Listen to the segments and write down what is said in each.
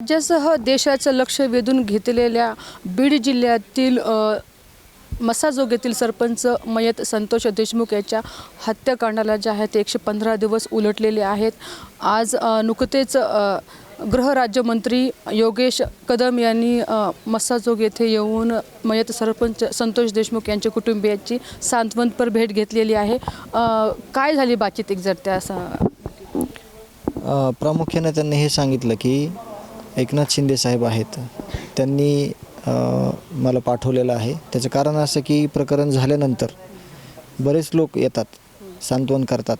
राज्यासह देशाचं लक्ष वेधून घेतलेल्या बीड जिल्ह्यातील मसाजोगेतील सरपंच मयत संतोष देशमुख याच्या हत्याकांडाला जे आहे ते एकशे पंधरा दिवस उलटलेले आहेत. आज नुकतेच गृहराज्यमंत्री योगेश कदम यांनी मस्साजोग येथे येऊन मयत सरपंच संतोष देशमुख यांच्या कुटुंबियाची सांत्वनपर भेट घेतलेली आहे. काय झाली बातचीत एक्झॅक्ट त्या प्रामुख्याने त्यांनी हे सांगितलं की एकनाथ शिंदे साहेब आहेत. त्यांनी मला पाठवलेलं आहे. त्याचं कारण असं की प्रकरण झाल्यानंतर बरेच लोक येतात सांत्वन करतात.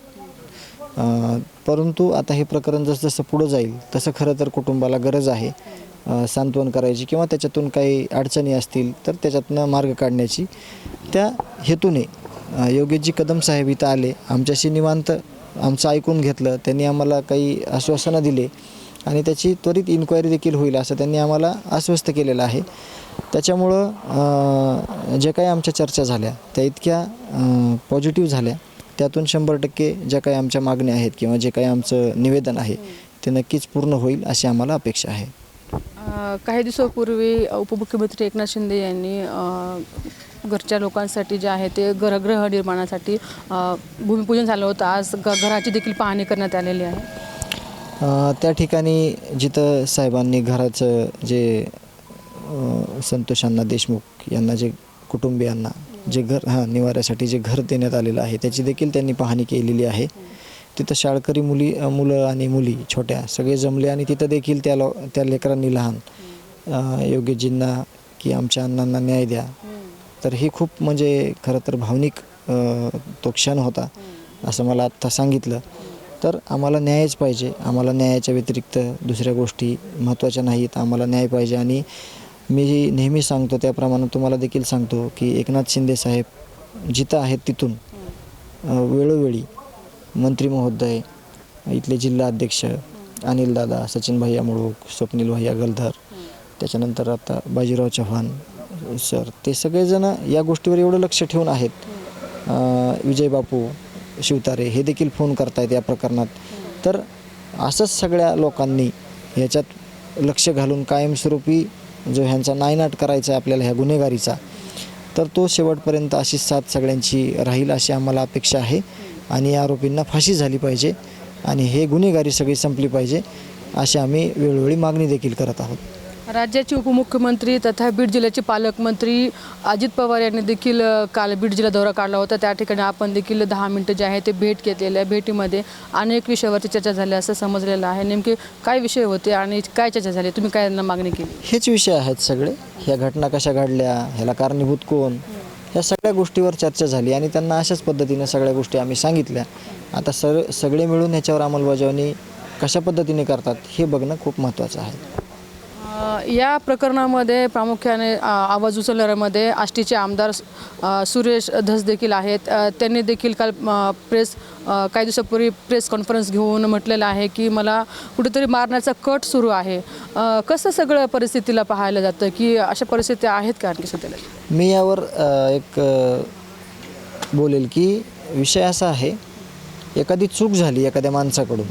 परंतु आता हे प्रकरण जसजसं पुढं जाईल तसं खरं तर कुटुंबाला गरज आहे सांत्वन करायची किंवा त्याच्यातून काही अडचणी असतील तर त्याच्यातनं मार्ग काढण्याची. त्या हेतूने योगेशजी कदम साहेब इथं आले. आमच्याशी निवांत आमचं ऐकून घेतलं. त्यांनी आम्हाला काही आश्वासनं दिले. आणि त्याची त्वरित इन्क्वायरी देखील होईल असं त्यांनी आम्हाला आश्वस्त केलेलं आहे. त्याच्यामुळं ज्या जे काही आमच्या चर्चा झाल्या त्या इतक्या पॉझिटिव्ह झाल्या. त्यातून शंभर टक्के ज्या काही आमच्या मागण्या आहेत किंवा जे काही आमचं निवेदन आहे ते नक्कीच पूर्ण होईल अशी आम्हाला अपेक्षा आहे. काही दिवसापूर्वी उपमुख्यमंत्री एकनाथ शिंदे यांनी घरच्या लोकांसाठी जे आहे ते घरगृह निर्माणासाठी भूमिपूजन झालं होतं. आज घराची देखील पाहणी करण्यात आलेली आहे. त्या ठिकाणी जिथं साहेबांनी घराचं जे संतोषांना देशमुख यांना जे कुटुंबियांना जे घर हां निवाऱ्यासाठी जे घर देण्यात आलेलं आहे त्याची देखील त्यांनी पाहणी केलेली आहे. तिथं शाळकरी मुली मुलं आणि मुली छोट्या सगळे जमले आणि तिथं देखील त्या लो त्या लेकरांनी लहान योग्यजींना की आमच्या अण्णांना न्याय द्या. तर हे खूप म्हणजे खरं तर भावनिक तो क्षण होता असं मला आत्ता सांगितलं. तर आम्हाला न्यायच पाहिजे. आम्हाला न्यायाच्या व्यतिरिक्त दुसऱ्या गोष्टी महत्त्वाच्या नाहीत. आम्हाला न्याय पाहिजे आणि मी नेहमी सांगतो त्याप्रमाणे तुम्हाला देखील सांगतो की एकनाथ शिंदे साहेब जिथं आहेत तिथून वेळोवेळी मंत्री महोदय इथले जिल्हा अध्यक्ष अनिल दादा सचिन भैया मुळूक स्वप्नील भैया गलधर त्याच्यानंतर आता बाजीराव चव्हाण सर ते सगळेजण या गोष्टीवर एवढं लक्ष ठेवून आहेत. विजय बापू शिवतारे हे देखील फोन करतायत या प्रकरणात. तर असंच सगळ्या लोकांनी ह्याच्यात लक्ष घालून कायमस्वरूपी जो ह्यांचा नायनाट करायचा आहे आपल्याला ह्या गुन्हेगारीचा तर तो शेवटपर्यंत अशी साथ सगळ्यांची राहील अशी आम्हाला अपेक्षा आहे आणि या आरोपींना फाशी झाली पाहिजे आणि हे गुन्हेगारी सगळी संपली पाहिजे अशी आम्ही वेळोवेळी मागणी देखील करत आहोत. राज्याचे उपमुख्यमंत्री तथा बीड जिल्ह्याचे पालकमंत्री अजित पवार यांनी देखील काल बीड जिल्हा दौरा काढला होता. त्या ठिकाणी आपण देखील दहा मिनटं जे आहे ते भेट घेतलेल्या आहे. भेटीमध्ये अनेक विषयावरती चर्चा झाली असं समजलेलं आहे. नेमके काय विषय होते आणि काय चर्चा झाली? तुम्ही काय यांना मागणी केली? हेच विषय आहेत सगळे. ह्या घटना कशा घडल्या? ह्याला कारणीभूत कोण? ह्या सगळ्या गोष्टीवर चर्चा झाली आणि त्यांना अशाच पद्धतीने सगळ्या गोष्टी आम्ही सांगितल्या. आता सर सगळे मिळून ह्याच्यावर अंमलबजावणी कशा पद्धतीने करतात हे बघणं खूप महत्त्वाचं आहे. या प्रकरणामध्ये प्रामुख्याने आवाज उचलणाऱ्यामध्ये आष्टीचे आमदार सुरेश धस देखील आहेत. त्यांनी देखील काल प्रेस काही दिवसापूर्वी प्रेस कॉन्फरन्स घेऊन म्हटलेलं आहे की मला कुठेतरी मारण्याचा कट सुरू आहे. कसं सगळं परिस्थितीला पाहायला जातं की अशा परिस्थिती आहेत का आणखी सध्याला? मी यावर एक बोलेल की विषय असा आहे एखादी चूक झाली एखाद्या माणसाकडून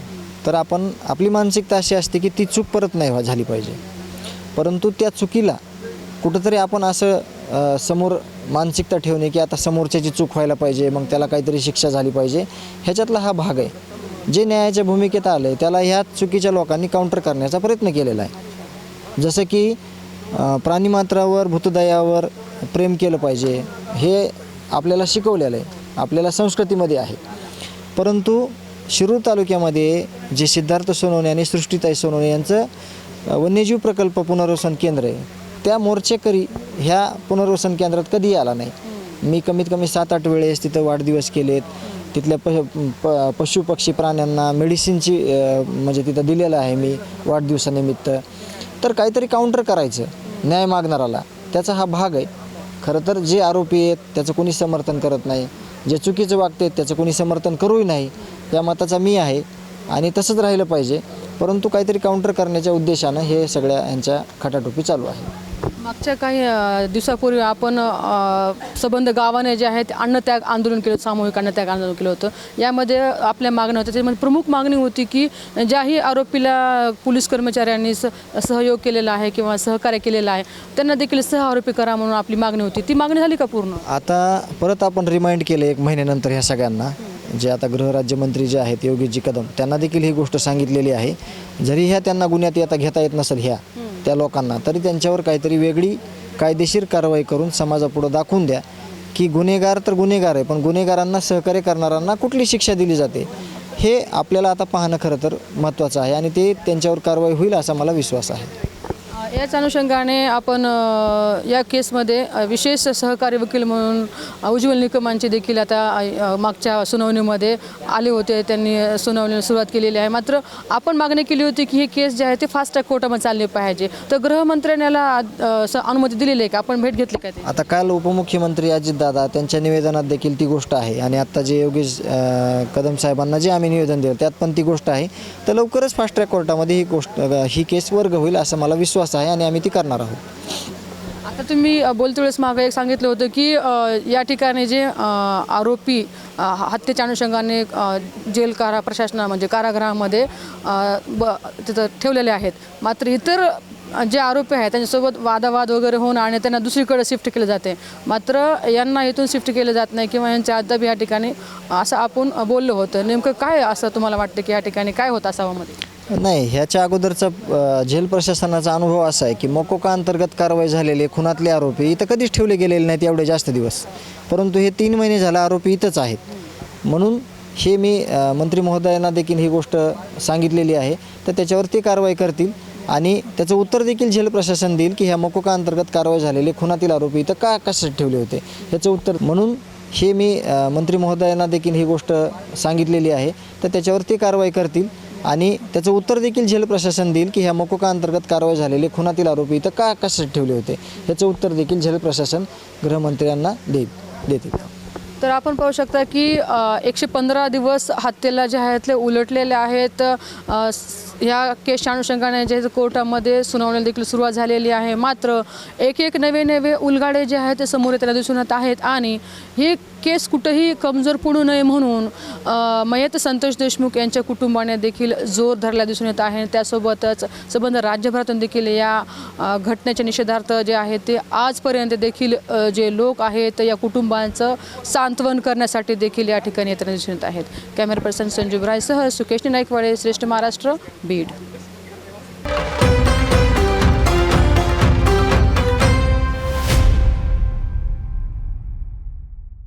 तर आपण आपली मानसिकता अशी असते की ती चूक परत नाही झाली पाहिजे. परंतु त्या चुकीला कुठंतरी आपण असं समोर मानसिकता ठेवणे की आता समोरच्याची चूक व्हायला पाहिजे मग त्याला काहीतरी शिक्षा झाली पाहिजे ह्याच्यातला हा भाग आहे. जे न्यायाच्या भूमिकेत आलं आहे त्याला ह्या चुकीच्या लोकांनी काउंटर करण्याचा प्रयत्न केलेला आहे. जसं की प्राणीमात्रावर भूतदयावर प्रेम केलं पाहिजे हे आपल्याला शिकवलेलं आहे आपल्याला संस्कृतीमध्ये आहे. परंतु शिरूर तालुक्यामध्ये जे सिद्धार्थ सोनवणे आणि सृष्टीताई सोनवणे यांचं वन्यजीव प्रकल्प पुनर्वसन केंद्र आहे. त्या मोर्चेकरी ह्या पुनर्वसन केंद्रात कधीही आला नाही. मी कमीत कमी सात आठ वेळेस तिथं वाढदिवस केलेत. तिथल्या प प पशु पक्षी प्राण्यांना मेडिसिनची म्हणजे तिथं दिलेलं आहे मी वाढदिवसानिमित्त. तर काहीतरी काउंटर करायचं न्याय मागणाराला त्याचा हा भाग आहे. खरं तर जे आरोपी आहेत त्याचं कोणी समर्थन करत नाही. जे चुकीचं वागते त्याचं कोणी समर्थन करूही नाही. या मताचा मी आहे. आणि तसंच राहिलं पाहिजे. परंतु काहीतरी काउंटर करण्याच्या उद्देशानं हे सगळ्या यांच्या खटाटोपी चालू आहे. मागच्या काही दिवसापूर्वी आपण संबंध गावाने जे आहे ते अन्नत्याग आंदोलन केलं सामूहिक अन्नत्याग आंदोलन केलं होतं. यामध्ये आपल्या मागण्या होत्या. त्यामध्ये प्रमुख मागणी होती की ज्याही आरोपीला पोलीस कर्मचाऱ्यांनी स सहयोग केलेला आहे किंवा सहकार्य केलेलं आहे त्यांना देखील सह आरोपी करा म्हणून आपली मागणी होती. ती मागणी झाली का पूर्ण? आता परत आपण रिमाइंड केलं एक महिन्यानंतर ह्या सगळ्यांना. जे आता गृहराज्यमंत्री जे आहेत योगीजी कदम त्यांना देखील ही गोष्ट सांगितलेली आहे. जरी ह्या त्यांना गुन्ह्यात येता घेता येत नसेल ह्या त्या लोकांना तरी त्यांच्यावर काहीतरी वेगळी कायदेशीर कारवाई करून समाजापुढं दाखवून द्या. की गुन्हेगार तर गुन्हेगार आहे पण गुन्हेगारांना सहकार्य करणाऱ्यांना कुठली शिक्षा दिली जाते? हे आपल्याला आता पाहणं खरं तर महत्त्वाचं आहे आणि ते त्यांच्यावर कारवाई होईल असा मला विश्वास आहे. याच अनुषंगाने आपण या केसमध्ये विशेष सहकारी वकील म्हणून उज्ज्वल निकमांचे देखील आता मागच्या सुनावणीमध्ये आले होते. त्यांनी सुनावणीला सुरुवात केलेली आहे. मात्र आपण मागणी केली होती की ही केस जे आहे ते फास्ट ट्रॅक कोर्टामध्ये चालली पाहिजे. तर गृहमंत्र्यांना अनुमती दिलेली आहे का? आपण भेट घेतली का आता काल उपमुख्यमंत्री अजितदादा त्यांच्या निवेदनात देखील ती गोष्ट आहे. आणि आत्ता जे योगेश कदम साहेबांना जे आम्ही निवेदन दिलं त्यात पण ती गोष्ट आहे. तर लवकरच फास्ट ट्रॅक कोर्टामध्ये ही गोष्ट ही केस वर्ग होईल असा मला विश्वास आहे. आणि आम्ही ती करणार आहोत. आता तुम्ही बोलते वेळेस मागं एक सांगितलं होतं की या ठिकाणी जे आरोपी हत्येच्या अनुषंगाने जेल कारा प्रशासना म्हणजे कारागृहामध्ये ब तिथं ठेवलेले आहेत. मात्र इतर जे आरोपी आहेत त्यांच्यासोबत वादावाद वगैरे होऊन आणि त्यांना दुसरीकडे शिफ्ट केलं जाते. मात्र यांना इथून शिफ्ट केलं जात नाही किंवा यांच्या अद्याप या ठिकाणी असं आपण बोललो होतं. नेमकं काय असं तुम्हाला वाटतं की या ठिकाणी काय होतं असावामध्ये नाही ह्याच्या अगोदरचा जेल प्रशासनाचा अनुभव असा आहे की मोकोका अंतर्गत कारवाई झालेले खुनातले आरोपी इथं कधीच ठेवले गेलेले नाहीत एवढे जास्त दिवस. परंतु हे तीन महिने झाले आरोपी इथंच आहेत. म्हणून हे मी मंत्री महोदयांना देखील ही गोष्ट सांगितलेली आहे. तर त्याच्यावर ते कारवाई करतील आणि त्याचं उत्तर देखील जेल प्रशासन देईल की ह्या मकोका अंतर्गत कारवाई झालेले खुनातील आरोपी इथं का कशासाठी ठेवले होते? ह्याचं उत्तर म्हणून हे मी मंत्री महोदयांना देखील ही गोष्ट सांगितलेली आहे. तर त्याच्यावर ते कारवाई करतील. आणि त्याचं उत्तर देखील जेल प्रशासन देईल की ह्या मकोका अंतर्गत कारवाई झालेले खुनातील आरोपी इथं का कशासाठी ठेवले होते? ह्याचं उत्तर देखील जेल प्रशासन गृहमंत्र्यांना देईल देतील तर आपण पाहू शकता की एकशे पंधरा दिवस हत्येला जे आहेत ते उलटलेले आहेत. ह्या केसच्या अनुषंगाने जे कोर्टामध्ये सुनावणी देखील सुरुवात झालेली आहे. मात्र एक एक नवे नवे उलगाडे जे आहेत ते समोर येताना दिसून येत आहेत आणि ही केस कुठंही कमजोर पडू नये म्हणून मयत संतोष देशमुख यांच्या कुटुंबाने देखील जोर धरला दिसून येत आहे. त्यासोबतच संबंध राज्यभरातून देखील या घटनेच्या निषेधार्थ जे आहे ते आजपर्यंत देखील जे लोक आहेत या कुटुंबांचं सांत्वन करण्यासाठी देखील या ठिकाणी येताना दिसून येत आहेत. कॅमेरा पर्सन संजीव रायसह सुकेश नाईकवाडे श्रेष्ठ महाराष्ट्र बीड.